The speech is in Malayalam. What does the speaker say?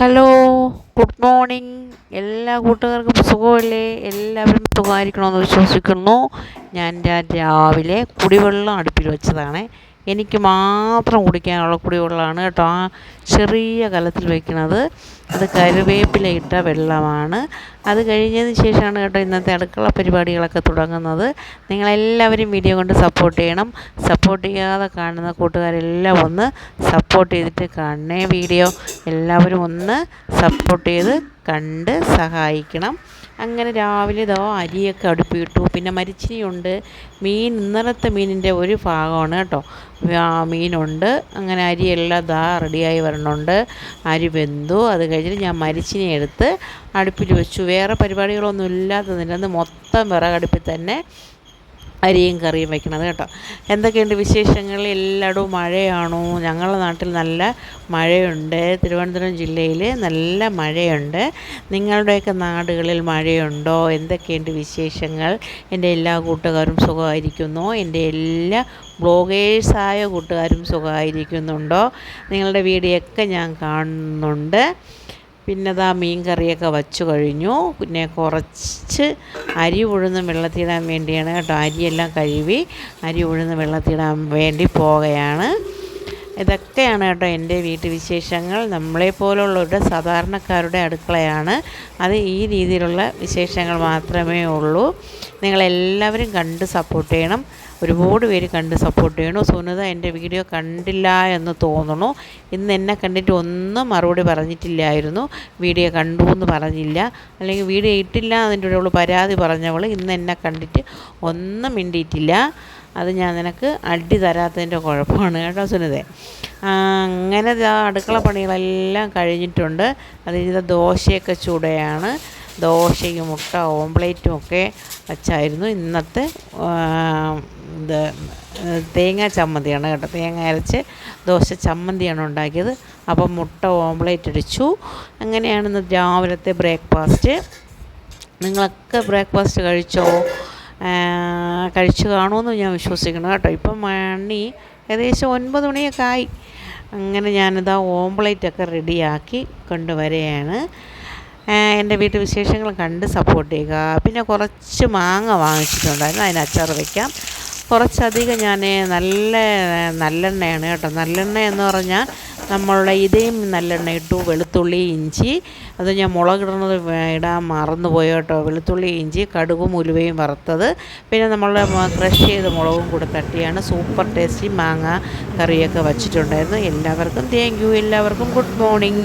ഹലോ ഗുഡ് മോർണിംഗ് എല്ലാ കൂട്ടുകാർക്കും സുഖമല്ലേ? എല്ലാവരും സുഖമായിരിക്കണമെന്ന് വിശ്വസിക്കുന്നു. ഞാൻ രാവിലെ കുടിവെള്ളം അടുപ്പിൽ വെച്ചതാണ്. എനിക്ക് മാത്രം കുടിക്കാനുള്ള കുടിവെള്ളമാണ് കേട്ടോ ആ ചെറിയ കലത്തിൽ വെക്കുന്നത് അത് കരുവേപ്പില ഇട്ട വെള്ളമാണ്. അത് കഴിഞ്ഞതിന് ശേഷമാണ് കേട്ടോ ഇന്നത്തെ അടുക്കള പരിപാടികളൊക്കെ തുടങ്ങുന്നത്. നിങ്ങളെല്ലാവരും വീഡിയോ കൊണ്ട് സപ്പോർട്ട് ചെയ്യണം. സപ്പോർട്ട് ചെയ്യാതെ കാണുന്ന കൂട്ടുകാരെല്ലാം ഒന്ന് സപ്പോർട്ട് ചെയ്തിട്ട് കാണണേ വീഡിയോ. എല്ലാവരും ഒന്ന് സപ്പോർട്ട് ചെയ്ത് കണ്ട് സഹായിക്കണം. അങ്ങനെ രാവിലെ ഇതോ അരിയൊക്കെ അടുപ്പിട്ടു പിന്നെ മരിച്ചിനിയുണ്ട്. മീൻ ഇന്നലത്തെ മീനിന്റെ ഒരു ഭാഗമാണ് കേട്ടോ. മീനുണ്ട്. അങ്ങനെ അരിയെല്ലാം ദാ റെഡിയായി വരണുണ്ട്. അരി വെന്തു. അത് കഴിഞ്ഞിട്ട് ഞാൻ മരിച്ചിനെ എടുത്ത് അടുപ്പിൽ വെച്ചു. വേറെ പരിപാടികളൊന്നും ഇല്ലാത്തതിന്റെ മൊത്തം വിറകടുപ്പിൽ തന്നെ അരിയും കറിയും വെക്കണത് കേട്ടോ. എന്തൊക്കെയുണ്ട് വിശേഷങ്ങൾ? എല്ലായിടവും മഴയാണോ? ഞങ്ങളുടെ നാട്ടിൽ നല്ല മഴയുണ്ട്. തിരുവനന്തപുരം ജില്ലയിൽ നല്ല മഴയുണ്ട്. നിങ്ങളുടെയൊക്കെ നാടുകളിൽ മഴയുണ്ടോ? എന്തൊക്കെയുണ്ട് വിശേഷങ്ങൾ? എന്റെ എല്ലാ കൂട്ടുകാരും സുഖമായിരിക്കുന്നു. എന്റെ എല്ലാ ബ്ലോഗേഴ്സായ കൂട്ടുകാരും സുഖമായിരിക്കുന്നുണ്ടോ? നിങ്ങളുടെ വീഡിയോ ഒക്കെ ഞാൻ കാണുന്നുണ്ട്. പിന്നെ അതാ മീൻ കറിയൊക്കെ വച്ചു കഴിഞ്ഞു. പിന്നെ കുറച്ച് അരി ഉഴുന്ന് വെള്ളത്തിടാൻ വേണ്ടിയാണ് കേട്ടോ. അരിയെല്ലാം കഴുകി അരി ഉഴുന്ന് വെള്ളത്തിടാൻ വേണ്ടി പോവുകയാണ് ഇതൊക്കെയാണ് കേട്ടോ എന്റെ വീട്ടുവിശേഷങ്ങൾ. നമ്മളെപ്പോലുള്ളവരുടെ സാധാരണക്കാരുടെ അടുക്കളയാണ്. അത് ഈ രീതിയിലുള്ള വിശേഷങ്ങൾ മാത്രമേ ഉള്ളൂ. നിങ്ങളെല്ലാവരും കണ്ട് സപ്പോർട്ട് ചെയ്യണം. ഒരുപാട് പേര് കണ്ട് സപ്പോർട്ട് ചെയ്യണു. സുനിത എന്റെ വീഡിയോ കണ്ടില്ല എന്ന് തോന്നുന്നു. ഇന്ന് എന്നെ കണ്ടിട്ട് ഒന്നും മറുപടി പറഞ്ഞിട്ടില്ലായിരുന്നു. വീഡിയോ കണ്ടു എന്ന് പറഞ്ഞില്ല. അല്ലെങ്കിൽ വീഡിയോ ഇട്ടില്ല അതിന്റെ കൂടെ പരാതി പറഞ്ഞവൾ ഇന്ന് എന്നെ കണ്ടിട്ട് ഒന്നും മിണ്ടിയിട്ടില്ല. അത് ഞാൻ നിനക്ക് അടി തരാത്തതിന്റെ കുഴപ്പമാണ് കേട്ടോ സുനിതേ. അങ്ങനെ അടുക്കള പണികളെല്ലാം കഴിഞ്ഞിട്ടുണ്ട്. അതിന് ദോശയൊക്കെ ചൂടയാണ്. ദോശയും മുട്ട ഓംപ്ലേറ്റും ഒക്കെ വച്ചായിരുന്നു. ഇന്നത്തെ ഇത് തേങ്ങ ചമ്മന്തിയാണ് കേട്ടോ. തേങ്ങ അരച്ച് ദോശ ചമ്മന്തിയാണ് ഉണ്ടാക്കിയത്. അപ്പം മുട്ട ഓംപ്ലേറ്റ് അടിച്ചു അങ്ങനെയാണ് ഇന്ന് രാവിലത്തെ ബ്രേക്ക്ഫാസ്റ്റ്. നിങ്ങളൊക്കെ ബ്രേക്ക്ഫാസ്റ്റ് കഴിച്ചോ? കഴിച്ചു കാണുമെന്ന് ഞാൻ വിശ്വസിക്കണം കേട്ടോ. ഇപ്പം മണി ഏകദേശം ഒൻപത് മണിയൊക്കെ ആയി. അങ്ങനെ ഞാനിതാ ഓംപ്ലേറ്റൊക്കെ റെഡിയാക്കി കൊണ്ടുവരികയാണ്. എന്റെ വീട്ടു വിശേഷങ്ങൾ കണ്ട് സപ്പോർട്ട് ചെയ്യുക. പിന്നെ കുറച്ച് മാങ്ങ വാങ്ങിച്ചിട്ടുണ്ടായിരുന്നു. അതിന് അച്ചാർ വയ്ക്കാം കുറച്ചധികം ഞാൻ നല്ല നല്ലെണ്ണയാണ് കേട്ടോ. നല്ലെണ്ണ എന്ന് പറഞ്ഞാൽ നമ്മളുടെ ഇതേം നല്ലെണ്ണ ഇട്ടു വെളുത്തുള്ളി ഇഞ്ചി. അത് ഞാൻ മുളകിടുന്നത് ഇടാൻ മറന്നുപോയി കേട്ടോ. വെളുത്തുള്ളി ഇഞ്ചി കടുകും ഉലുവയും വറുത്തത്. പിന്നെ നമ്മളുടെ ക്രഷ് ചെയ്ത മുളകും കൂടെ തട്ടിയാണ് സൂപ്പർ ടേസ്റ്റി മാങ്ങ കറിയൊക്കെ വച്ചിട്ടുണ്ടായിരുന്നു എല്ലാവർക്കും താങ്ക് എല്ലാവർക്കും ഗുഡ് മോർണിംഗ്